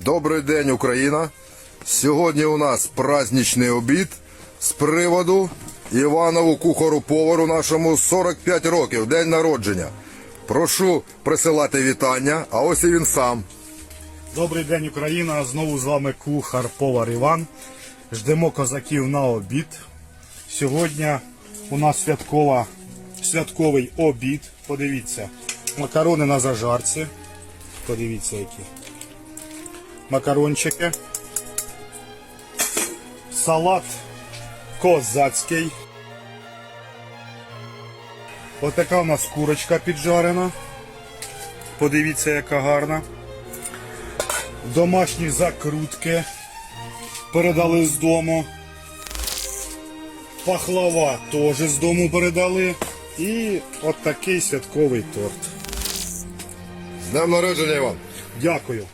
Добрий день, Україна! Сьогодні у нас праздничний обід з приводу Іванову кухару повару нашому 45 років, день народження. Прошу присилати вітання, а ось і він сам. Добрий день, Україна! Знову з вами кухар повар Іван. Ждемо козаків на обід. Сьогодні у нас святкова, святковий обід. Подивіться, макарони на зажарці. Подивіться, які. Макарончики. Салат козацький. Отака у нас курочка піджарена. Подивіться, яка гарна. Домашні закрутки передали з дому. Пахлава теж з дому передали. І от такий святковий торт. З днем народження, Іван! Дякую.